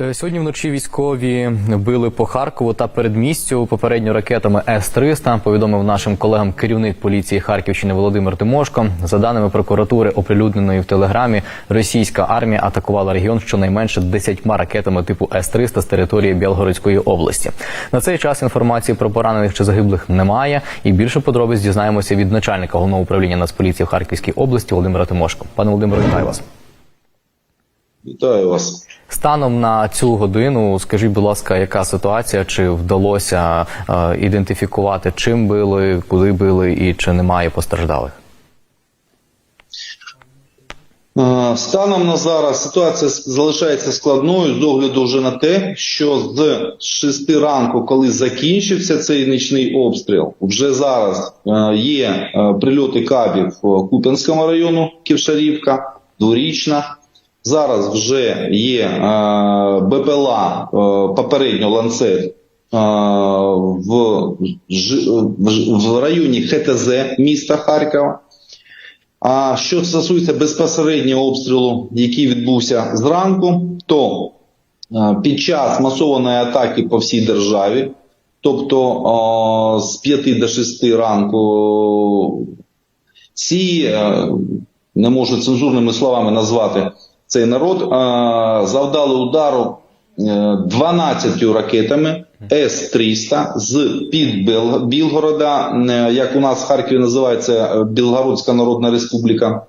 Е, Сьогодні вночі військові били по Харкову та передмістю попередньо ракетами С-300, повідомив нашим колегам керівник поліції Харківщини Володимир Тимошко. За даними прокуратури, оприлюдненої в телеграмі, російська армія атакувала регіон щонайменше 10 ракетами типу С-300 з території Білгородської області. На цей час інформації про поранених чи загиблих немає. І більше подробиць дізнаємося від начальника головного управління Нацполіції в Харківській області Володимира Тимошко. Пане Володимире, вітаю вас. Вітаю вас. Станом на цю годину, скажіть, будь ласка, яка ситуація? Чи вдалося е, ідентифікувати, чим били, куди били, і чи немає постраждалих? Е, Станом на зараз ситуація залишається складною з огляду вже на те, що з 6 ранку, коли закінчився цей нічний обстріл, вже зараз е, є е, прильоти кабів в Куп'янському району Ківшарівка, Дворічна. Зараз вже є е, БПЛА, е, попередньо ланцет е, в, в, районі ХТЗ міста Харкова. А що стосується безпосереднього обстрілу, який відбувся зранку, то під час масованої атаки по всій державі, тобто з 5 до 6 ранку, ці, не можу цензурними словами назвати цей народ, е, завдали удару е, 12 ракетами С-300 з під Білгорода, е, як у нас в Харкові називається е, Білгородська Народна Республіка. Е,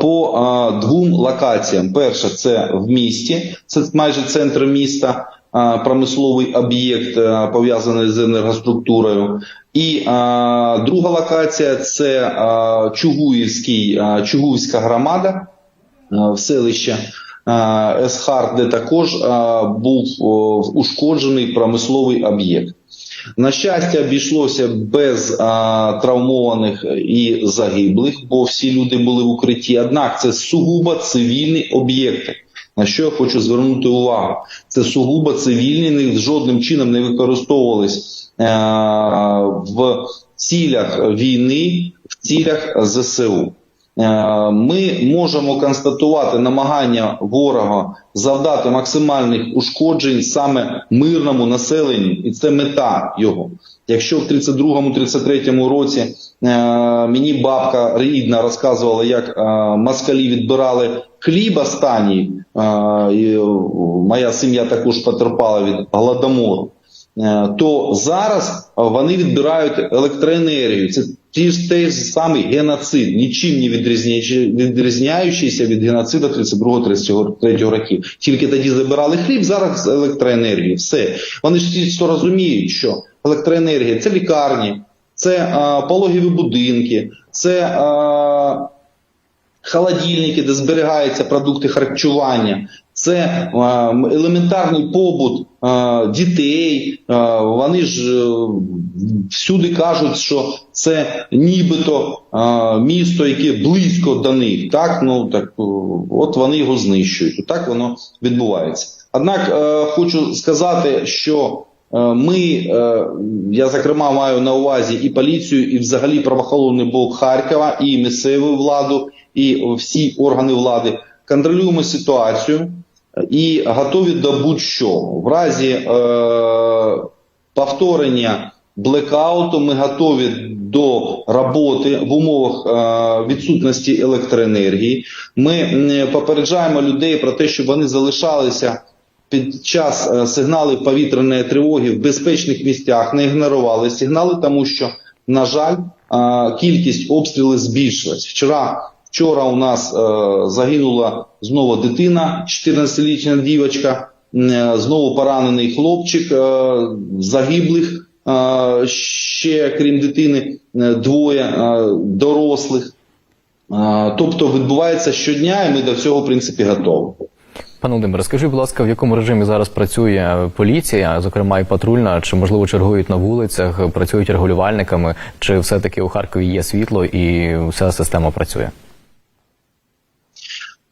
По е, двом локаціям. Перше це в місті, це майже центр міста, е, промисловий об'єкт е, пов'язаний з енергоструктурою. І е, друга локація це е, Чугуївський, е, Чугуївська громада е, в селище е, Есхар, де також е, був ушкоджений промисловий об'єкт. На щастя, обійшлося без а, травмованих і загиблих, бо всі люди були в укритті. Однак це сугубо цивільні об'єкти. На що я хочу звернути увагу? Це сугубо цивільні, ні- жодним чином не використовувались е, в цілях війни, в цілях ЗСУ. Е, Ми можемо констатувати намагання ворога завдати максимальних ушкоджень саме мирному населенню, і це мета його. Якщо в 32-33 році е, мені бабка рідна розказувала, як е, москалі відбирали хліб останній, моя сім'я також потерпала від голодомору. То зараз вони відбирають електроенергію. Це ті ж той самий геноцид, нічим не відрізняючи- відрізняючийся від геноциду 32-33 років. Тільки тоді забирали хліб, зараз електроенергію. Все. Вони ж ті, розуміють, що електроенергія це лікарні, це а, пологові будинки, це е, холодильники, де зберігаються продукти харчування, це е, елементарний побут е, дітей. Е, вони ж всюди кажуть, що це нібито місто, яке близько до них. Так, ну так от вони його знищують. Так воно відбувається. Однак хочу сказати, що ми, я зокрема маю на увазі і поліцію, і взагалі правоохоронний блок Харкова, і місцеву владу, і всі органи влади контролюємо ситуацію і готові до будь-що. В разі е, повторення блекауту ми готові до роботи в умовах е, відсутності електроенергії. Ми попереджаємо людей про те, щоб вони залишалися під час е, сигналів повітряної тривоги в безпечних місцях, не ігнорували сигнали, тому що, на жаль, е, кількість обстрілів збільшилась. Вчора Вчора у нас е, загинула знову дитина, 14-літня дівчинка, е, знову поранений хлопчик, е, загиблих ще крім дитини, двоє дорослих. Тобто відбувається щодня, і ми до цього в принципі готові. Пане Володимире, скажіть, будь ласка, в якому режимі зараз працює поліція, зокрема і патрульна, чи можливо чергують на вулицях, працюють регулювальниками, чи все-таки у Харкові є світло і вся система працює?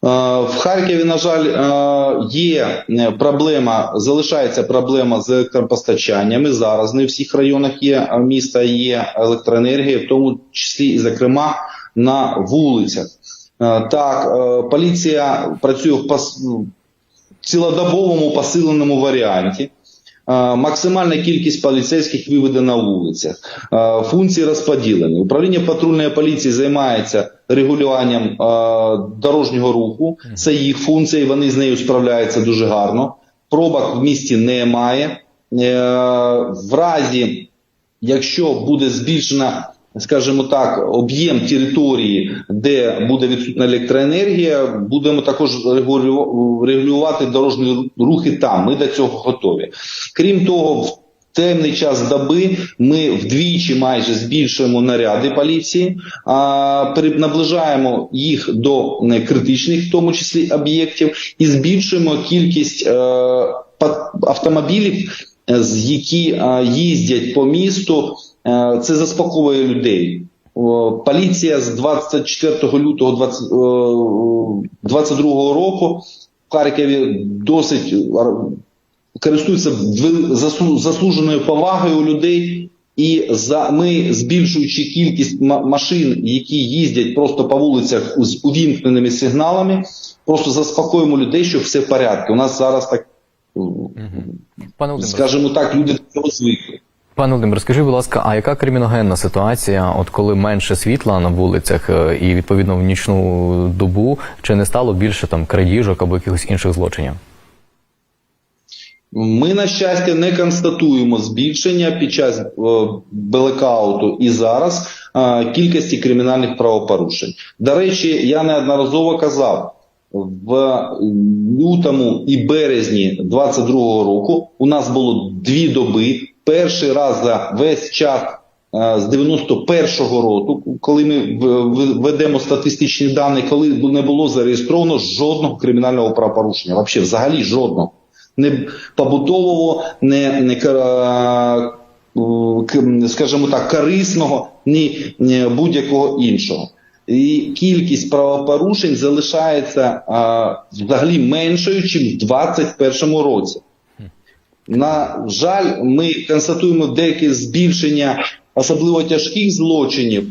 Е, В Харкові, на жаль, е, є е, проблема, залишається проблема з електропостачанням. І зараз не в всіх районах є міста є електроенергія, в тому числі і зокрема на вулицях. Так, поліція працює в пос- цілодобовому посиленому варіанті. Максимальна кількість поліцейських виведена на вулицях. Функції розподілені. Управління патрульної поліції займається регулюванням е, дорожнього руху. Це їх функція, і вони з нею справляються дуже гарно. Пробок в місті немає. Е, В разі, якщо буде збільшена, скажімо так, об'єм території, де буде відсутня електроенергія, будемо також регулювати дорожні рухи там. Ми до цього готові. Крім того, в темний час доби ми вдвічі майже збільшуємо наряди поліції, наближаємо їх до е, критичних, в тому числі об'єктів, і збільшуємо кількість е, автомобілів, е, які їздять по місту. Це заспокоює людей. Поліція з 24 лютого 20, е, 22 року в Харкові досить користується заслуженою повагою у людей. І за ми, збільшуючи кількість ма- машин, які їздять просто по вулицях з увімкненими сигналами, просто заспокоїмо людей, що все в порядку. У нас зараз так, Пане скажімо так, люди до цього звикли. Пане Володимир, скажи, будь ласка, а яка криміногенна ситуація, от коли менше світла на вулицях е, і відповідно в нічну добу, чи не стало більше там крадіжок або якихось інших злочинів? Ми, на щастя, не констатуємо збільшення під час е, блекауту і зараз е, кількості кримінальних правопорушень. До речі, я неодноразово казав. В лютому і березні 22-го року у нас було дві доби. Перший раз за весь час е, з 91-го року, коли ми ведемо статистичні дані, коли не було зареєстровано жодного кримінального правопорушення. Взагалі, взагалі жодного не побутового, не, не скажімо так, корисного, ні, будь-якого іншого. І кількість правопорушень залишається а, взагалі меншою, ніж в 2021 році. На жаль, ми констатуємо деяке збільшення особливо тяжких злочинів.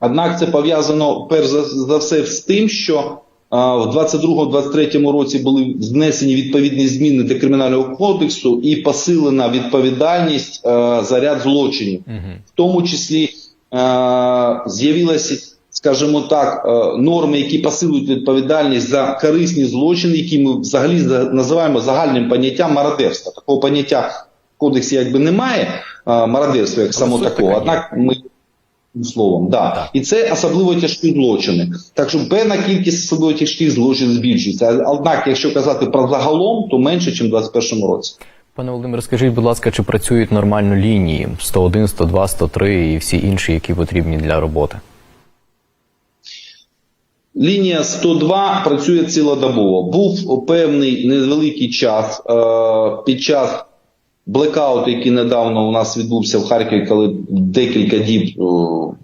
Однак це пов'язано перш за, все з тим, що в 22-23 році були внесені відповідні зміни до кримінального кодексу і посилена відповідальність за ряд злочинів. В тому числі а, з'явилися, скажімо так, норми, які посилюють відповідальність за корисні злочини, які ми взагалі називаємо загальним поняттям мародерства. Такого поняття в кодексі якби немає мародерства як само такого. Однак ми словом, да. І це особливо тяжкі злочини. Так що певна кількість особливо тяжких злочинів збільшується. Однак, якщо казати про загалом, то менше, ніж у 2021 році. Пане Володимире, скажіть, будь ласка, чи працюють нормально лінії 101, 102, 103 і всі інші, які потрібні для роботи? Лінія 102 працює цілодобово. Був певний невеликий час е, під час блекауту, який недавно у нас відбувся в Харкові, коли декілька діб е,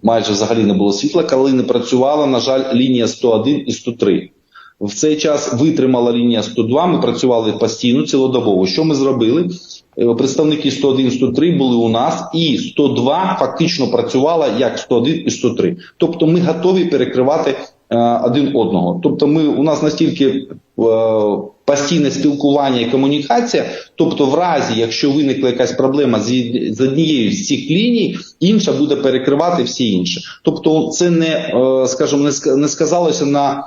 майже взагалі не було світла, коли не працювала, на жаль, лінія 101 і 103. В цей час витримала лінія 102, ми працювали постійно, цілодобово. Що ми зробили? Е, Представники 101 103 були у нас, і 102 фактично працювала як 101 і 103. Тобто ми готові перекривати е, один одного. Тобто, ми у нас настільки постійне спілкування і комунікація. Тобто, в разі, якщо виникла якась проблема з, однією з цих ліній, інша буде перекривати всі інші. Тобто, це не е, скажімо, не сказалося на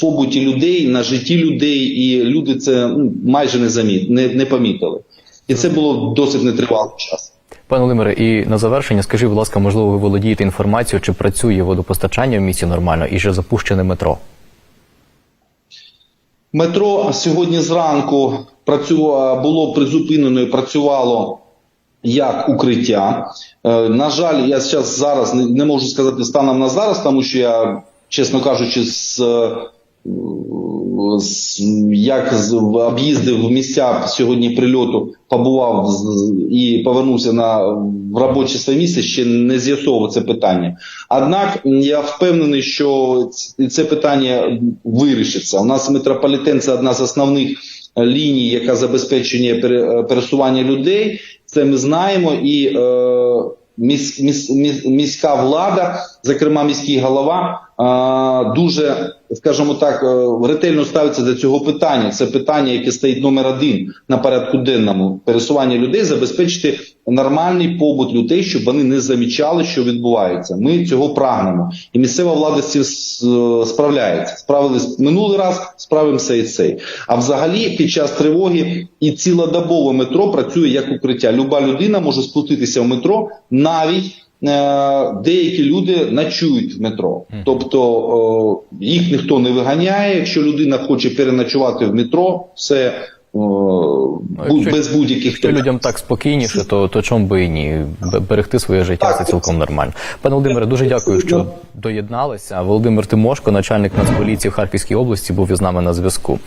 побуті людей, на житті людей, і люди це ну, майже не заміт, не, не помітили. І це було досить нетривалий час. Пане Володимире, і на завершення, скажіть, будь ласка, можливо, ви володієте інформацією, чи працює водопостачання в місті нормально і чи запущене метро? Метро сьогодні зранку було призупинено і працювало як укриття. Е, на жаль, я зараз не, можу сказати станом на зараз, тому що я, чесно кажучи, е, з як з, об'їздив місця сьогодні прильоту, побував і повернувся на в робоче своє місце, ще не з'ясовував це питання. Однак я впевнений, що це питання вирішиться. У нас метрополітен це одна з основних е, ліній, яка забезпечує е, пересування людей. Це ми знаємо і. Е, міс, міс, міс, міська влада, зокрема міський голова, е, дуже, скажімо так, е, ретельно ставиться до цього питання. Це питання, яке стоїть номер один на порядку денному пересування людей, забезпечити нормальний побут людей, щоб вони не замічали, що відбувається. Ми цього прагнемо, і місцева влада з цим е, справляється. Справились минулий раз, справимося і цей. А взагалі, під час тривоги і цілодобово метро працює як укриття. Люба людина може спуститися в метро, навіть деякі люди ночують в метро. Тобто е, їх ніхто не виганяє. Якщо людина хоче переночувати в метро, все е, якщо- без будь-яких Якщо людям так спокійніше, то, то чому би і ні? Берегти своє життя це цілком нормально. Пане Володимире, дуже дякую, що доєдналися. Володимир Тимошко, начальник Нацполіції в Харківській області, був із нами на зв'язку.